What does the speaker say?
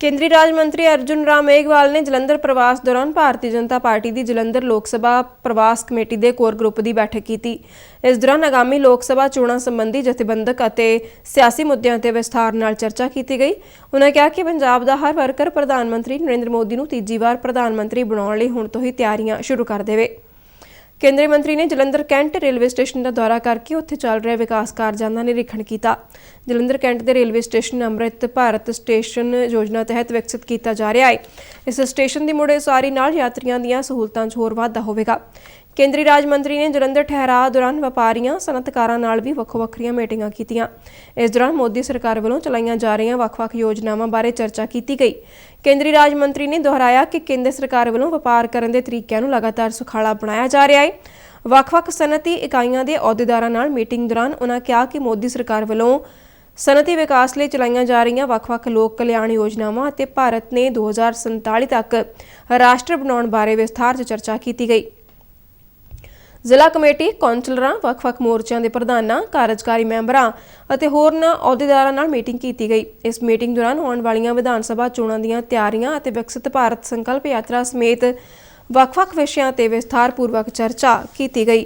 ਕੇਂਦਰੀ ਰਾਜ ਮੰਤਰੀ ਅਰਜੁਨ ਰਾਮ ਮੇਘਵਾਲ ਨੇ ਜਲੰਧਰ ਪ੍ਰਵਾਸ ਦੌਰਾਨ ਭਾਰਤੀ ਜਨਤਾ ਪਾਰਟੀ ਦੀ ਜਲੰਧਰ ਲੋਕ ਸਭਾ ਪ੍ਰਵਾਸ ਕਮੇਟੀ ਦੇ ਕੋਰ ਗਰੁੱਪ ਦੀ ਬੈਠਕ ਕੀਤੀ। ਇਸ ਦੌਰਾਨ ਆਗਾਮੀ ਲੋਕ ਸਭਾ ਚੋਣਾਂ ਸੰਬੰਧੀ ਜਥੇਬੰਦਕ ਅਤੇ ਸਿਆਸੀ ਮੁੱਦਿਆਂ ਤੇ ਵਿਸਥਾਰ ਨਾਲ ਚਰਚਾ ਕੀਤੀ ਗਈ। ਉਨ੍ਹਾਂ ਕਿਹਾ ਕਿ ਪੰਜਾਬ ਦਾ ਹਰ ਵਰਕਰ ਪ੍ਰਧਾਨ ਮੰਤਰੀ ਨਰਿੰਦਰ ਮੋਦੀ ਨੂੰ ਤੀਜੀ ਵਾਰ ਪ੍ਰਧਾਨ ਮੰਤਰੀ ਬਣਾਉਣ ਲਈ ਹੁਣ ਤੋਂ ਹੀ ਤਿਆਰੀਆਂ ਸ਼ੁਰੂ ਕਰ ਦੇਵੇ। ਕੇਂਦਰੀ ਮੰਤਰੀ ਨੇ ਜਲੰਧਰ ਕੈਂਟ ਰੇਲਵੇ ਸਟੇਸ਼ਨ ਦਾ ਦੌਰਾ ਕਰਕੇ ਉੱਥੇ ਚੱਲ ਰਹੇ ਵਿਕਾਸ ਕਾਰਜਾਂ ਦਾ ਨਿਰੀਖਣ ਕੀਤਾ। ਜਲੰਧਰ ਕੈਂਟ ਦੇ railway station Amrit Bharat station ਯੋਜਨਾ ਤਹਿਤ ਵਿਕਸਿਤ ਕੀਤਾ ਜਾ ਰਿਹਾ ਹੈ। ਇਸ ਸਟੇਸ਼ਨ ਦੀ ਮੁੜੇ ਉਸਾਰੀ ਨਾਲ ਯਾਤਰੀਆਂ ਦੀਆਂ ਸਹੂਲਤਾਂ 'ਚ ਹੋਰ ਵਾਧਾ ਹੋਵੇਗਾ। ਕੇਂਦਰੀ ਰਾਜ ਮੰਤਰੀ ਨੇ ਜਲੰਧਰ ਠਹਿਰਾ ਦੌਰਾਨ ਵਪਾਰੀਆਂ, ਸਨਅਤਕਾਰਾਂ ਨਾਲ ਵੀ ਵੱਖੋ ਵੱਖਰੀਆਂ ਮੀਟਿੰਗਾਂ ਕੀਤੀਆਂ। ਇਸ ਦੌਰਾਨ ਮੋਦੀ ਸਰਕਾਰ ਵੱਲੋਂ ਚਲਾਈਆਂ ਜਾ ਰਹੀਆਂ ਵੱਖ-ਵੱਖ ਯੋਜਨਾਵਾਂ ਬਾਰੇ ਚਰਚਾ ਕੀਤੀ ਗਈ। ਕੇਂਦਰੀ ਰਾਜ ਮੰਤਰੀ ਨੇ ਦੁਹਰਾਇਆ ਕਿ ਕੇਂਦਰ ਸਰਕਾਰ ਵੱਲੋਂ ਵਪਾਰ ਕਰਨ ਦੇ ਤਰੀਕਿਆਂ ਨੂੰ ਲਗਾਤਾਰ ਸੁਖਾਲਾ ਬਣਾਇਆ ਜਾ ਰਿਹਾ ਹੈ। ਵੱਖ-ਵੱਖ ਸਨਅਤੀ ਇਕਾਈਆਂ ਦੇ ਅਹੁਦੇਦਾਰਾਂ ਨਾਲ ਮੀਟਿੰਗ ਦੌਰਾਨ ਉਨ੍ਹਾਂ ਕਿਹਾ ਕਿ ਮੋਦੀ ਸਰਕਾਰ ਵੱਲੋਂ ਸਨਅਤੀ ਵਿਕਾਸ ਲਈ ਚਲਾਈਆਂ ਜਾ ਰਹੀਆਂ ਵੱਖ-ਵੱਖ ਲੋਕ ਕਲਿਆਣ ਯੋਜਨਾਵਾਂ ਅਤੇ ਭਾਰਤ ਨੇ 2047 ਤੱਕ ਰਾਸ਼ਟਰ ਬਣਾਉਣ ਬਾਰੇ ਵਿਸਥਾਰ 'ਚ ਚਰਚਾ ਕੀਤੀ ਗਈ। ਜ਼ਿਲ੍ਹਾ ਕਮੇਟੀ, ਕੌਂਸਲਰਾਂ, ਵੱਖ-ਵੱਖ ਮੋਰਚਿਆਂ ਦੇ ਪ੍ਰਧਾਨਾਂ, ਕਾਰਜਕਾਰੀ ਮੈਂਬਰਾਂ ਅਤੇ ਹੋਰਨਾਂ ਅਹੁਦੇਦਾਰਾਂ ਨਾਲ ਮੀਟਿੰਗ ਕੀਤੀ ਗਈ। ਇਸ ਮੀਟਿੰਗ ਦੌਰਾਨ ਆਉਣ ਵਾਲੀਆਂ ਵਿਧਾਨ ਸਭਾ ਚੋਣਾਂ ਦੀਆਂ ਤਿਆਰੀਆਂ ਅਤੇ ਵਿਕਸਿਤ ਭਾਰਤ ਸੰਕਲਪ ਯਾਤਰਾ ਸਮੇਤ ਵੱਖ-ਵੱਖ ਵਿਸ਼ਿਆਂ ਤੇ ਵਿਸਥਾਰਪੂਰਵਕ ਚਰਚਾ ਕੀਤੀ ਗਈ।